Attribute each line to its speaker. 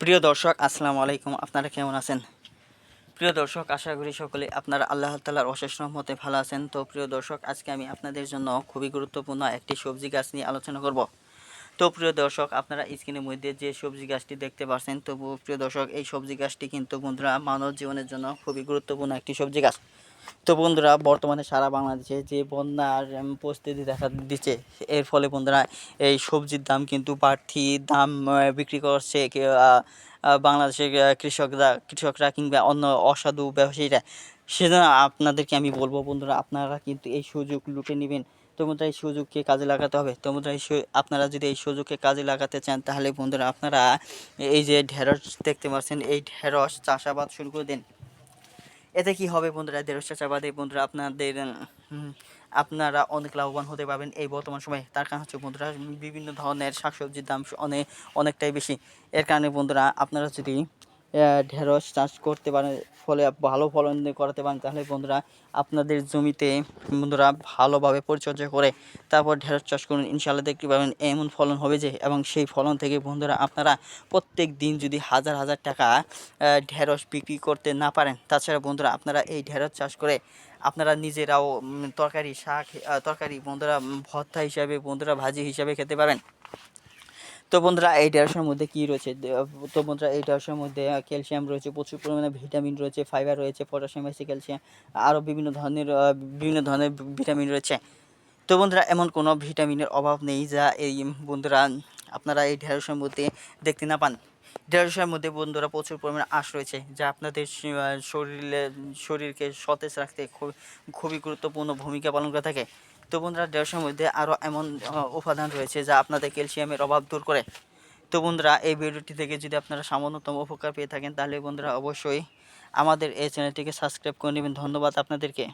Speaker 1: প্রিয় দর্শক, আসসালামু আলাইকুম। আপনারা কেমন আছেন? প্রিয় দর্শক, আশা করি সকলে আপনারা আল্লাহ তালার অশেষ রহমতে ভালো আছেন। তো প্রিয় দর্শক, আজকে আমি আপনাদের জন্য খুবই গুরুত্বপূর্ণ একটি সবজি গাছ নিয়ে আলোচনা করব। তো প্রিয় দর্শক, আপনারা স্ক্রিনের মধ্যে যে সবজি গাছটি দেখতে পাচ্ছেন তো প্রিয় দর্শক, এই সবজি গাছটি কিন্তু বন্ধুরা মানব জীবনের জন্য খুবই গুরুত্বপূর্ণ একটি সবজি গাছ। তো বন্ধুরা, বর্তমানে সারা বাংলাদেশে যে বন্যার পরিস্থিতি দেখা দিচ্ছে, এর ফলে বন্ধুরা এই সবজির দাম কিন্তু বাড়তি দাম বিক্রি করছে বাংলাদেশের কৃষকরা কৃষকরা কিংবা অন্য অসাধু ব্যবসায়ীরা। সেজন্য আপনাদেরকে আমি বলব বন্ধুরা, আপনারা কিন্তু এই সুযোগ লুটে নেবেন। তো বন্ধুরা, এই সুযোগকে কাজে লাগাতে হবে। তো বন্ধুরা, এই আপনারা যদি এই সুযোগকে কাজে লাগাতে চান, তাহলে বন্ধুরা, আপনারা এই যে ঢেঁড়স দেখতে পাচ্ছেন, এই ঢেঁড়স চাষাবাদ শুরু করে দিন। এতে কি হবে বন্ধুরা? দেড়শো চাবাদে বন্ধুরা আপনাদের আপনারা অনেক লাভবান হতে পারবেন। এই বর্তমান সময়ে তার কারণ হচ্ছে বন্ধুরা, বিভিন্ন ধরনের শাকসবজির দাম অনেক অনেকটাই বেশি। এর কারণে বন্ধুরা, আপনারা যদি ঢেঁড়স চাষ করতে পারেন, ফলে ভালো ফলন করাতে পারেন। তাহলে বন্ধুরা, আপনাদের জমিতে বন্ধুরা ভালোভাবে পরিচর্যা করে তারপর ঢেঁড়স চাষ করুন। ইনশাল্লাহ দেখতে পাবেন এমন ফলন হবে যে, এবং সেই ফলন থেকে বন্ধুরা আপনারা প্রত্যেক দিন যদি হাজার হাজার টাকা ঢেঁড়স বিক্রি করতে না পারেন, তাছাড়া বন্ধুরা আপনারা এই ঢেঁড়স চাষ করে আপনারা নিজেরাও তরকারি শাক তরকারি বন্ধুরা ভর্তা হিসাবে, বন্ধুরা ভাজি হিসাবে খেতে পারেন তো বন্ধুরা, এই ঢেঁড়সের মধ্যে কী রয়েছে? তো বন্ধুরা, এই ঢেঁড়সের মধ্যে ক্যালসিয়াম রয়েছে, প্রচুর পরিমাণে ভিটামিন রয়েছে ফাইবার রয়েছে পটাশিয়াম আছে ক্যালসিয়াম আরও বিভিন্ন ধরনের বিভিন্ন ধরনের ভিটামিন রয়েছে। তো বন্ধুরা, এমন কোনো ভিটামিনের অভাব নেই যা এই বন্ধুরা, আপনারা এই ঢেঁড়সের মধ্যে দেখতে না পান। ঢেঁড়সের মধ্যে বন্ধুরা প্রচুর পরিমাণে আঁশ রয়েছে, যা আপনাদের শরীরে, শরীরকে সতেজ রাখতে খুব, খুবই গুরুত্বপূর্ণ ভূমিকা পালন করে থাকে। তো বন্ধুরা ঢেঁড়সের মধ্যে আরও এমন উপাদান রয়েছে যা আপনাদের ক্যালসিয়ামের অভাব দূর করে। তো বন্ধুরা, এই ভিডিওটি থেকে যদি আপনারা সামান্যতম উপকার পেয়ে থাকেন, তাহলে বন্ধুরা অবশ্যই আমাদের এই চ্যানেলটিকে সাবস্ক্রাইব করে নেবেন। ধন্যবাদ আপনাদেরকে।